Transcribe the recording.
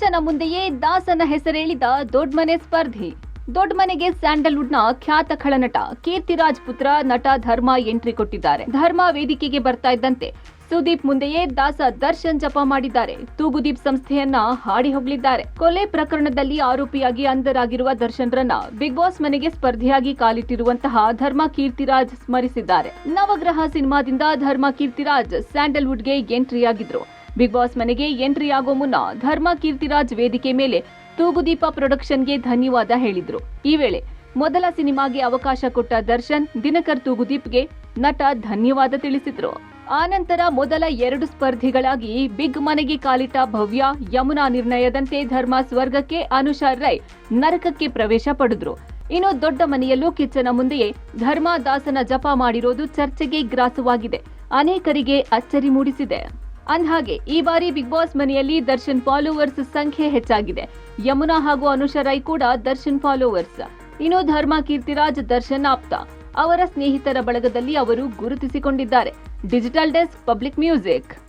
ಕಿಚ್ಚನ ಮುಂದೆಯೇ ದಾಸನ ಹೆಸರೇಳಿದ ದೊಡ್ಮನೆ ಸ್ಪರ್ಧಿ. ದೊಡ್ಮನೆಗೆ ಸ್ಯಾಂಡಲ್ವುಡ್ನ ಖ್ಯಾತ ಖಳನಟ ಕೀರ್ತಿರಾಜ್ ಪುತ್ರ ನಟ ಧರ್ಮ ಎಂಟ್ರಿ ಕೊಟ್ಟಿದ್ದಾರೆ. ಧರ್ಮ ವೇದಿಕೆಗೆ ಬರ್ತಾ ಇದ್ದಂತೆ ಸುದೀಪ್ ಮುಂದೆಯೇ ದಾಸ ದರ್ಶನ್ ಜಪ ಮಾಡಿದ್ದಾರೆ. ತೂಗುದೀಪ್ ಸಂಸ್ಥೆಯನ್ನ ಹಾಡಿ ಹೋಗಲಿದ್ದಾರೆ ಕೊಲೆ ಪ್ರಕರಣದಲ್ಲಿ ಆರೋಪಿಯಾಗಿ ಅಂಧರಾಗಿರುವ ದರ್ಶನ್ರನ್ನ ಬಿಗ್ ಬಾಸ್ ಮನೆಗೆ ಸ್ಪರ್ಧೆಯಾಗಿ ಕಾಲಿಟ್ಟಿರುವಂತಹ ಧರ್ಮ ಕೀರ್ತಿರಾಜ್ ಸ್ಮರಿಸಿದ್ದಾರೆ. ನವಗ್ರಹ ಸಿನಿಮಾದಿಂದ ಧರ್ಮ ಕೀರ್ತಿರಾಜ್ ಸ್ಯಾಂಡಲ್ವುಡ್ಗೆ ಎಂಟ್ರಿ ಆಗಿದ್ರು ಬಿಗ್ ಬಾಸ್ ಮನೆಗೆ ಎಂಟ್ರಿ ಆಗೋ ಮುನ್ನ ಧರ್ಮ ಕೀರ್ತಿರಾಜ್ ವೇದಿಕೆ ಮೇಲೆ ತೂಗುದೀಪ ಪ್ರೊಡಕ್ಷನ್ಗೆ ಧನ್ಯವಾದ ಹೇಳಿದ್ರು. ಈ ವೇಳೆ ಮೊದಲ ಸಿನಿಮಾಗೆ ಅವಕಾಶ ಕೊಟ್ಟ ದರ್ಶನ್, ದಿನಕರ್ ತೂಗುದೀಪ್ಗೆ ನಟ ಧನ್ಯವಾದ ತಿಳಿಸಿದ್ರು. ಆನಂತರ ಮೊದಲ ಎರಡು ಸ್ಪರ್ಧಿಗಳಾಗಿ ಬಿಗ್ ಮನೆಗೆ ಕಾಲಿಟ್ಟ ಭವ್ಯ, ಯಮುನಾ ನಿರ್ಣಯದಂತೆ ಧರ್ಮ ಸ್ವರ್ಗಕ್ಕೆ ಅನುಷಾ ರೈ ನರಕಕ್ಕೆ ಪ್ರವೇಶ ಪಡೆದ್ರು. ಇನ್ನು ದೊಡ್ಡ ಮನೆಯಲ್ಲೂ ಕಿಚ್ಚನ ಮುಂದೆಯೇ ಧರ್ಮ ದಾಸನ ಜಪ ಮಾಡಿರೋದು ಚರ್ಚೆಗೆ ಗ್ರಾಸವಾಗಿದೆ. ಅನೇಕರಿಗೆ ಅಚ್ಚರಿ ಮೂಡಿಸಿದೆ. ಅಂದ್ಹಾಗೆ, ಈ ಬಾರಿ ಬಿಗ್ ಬಾಸ್ ಮನೆಯಲ್ಲಿ ದರ್ಶನ್ ಫಾಲೋವರ್ಸ್ ಸಂಖ್ಯೆ ಹೆಚ್ಚಾಗಿದೆ. ಯಮುನಾ ಹಾಗೂ ಅನುಷಾ ರೈ ಕೂಡ ದರ್ಶನ್ ಫಾಲೋವರ್ಸ್. ಇನ್ನು ಧರ್ಮ ಕೀರ್ತಿರಾಜ್ ದರ್ಶನ್ ಆಪ್ತ. ಅವರ ಸ್ನೇಹಿತರ ಬಳಗದಲ್ಲಿ ಅವರು ಗುರುತಿಸಿಕೊಂಡಿದ್ದಾರೆ. Digital desk, public music.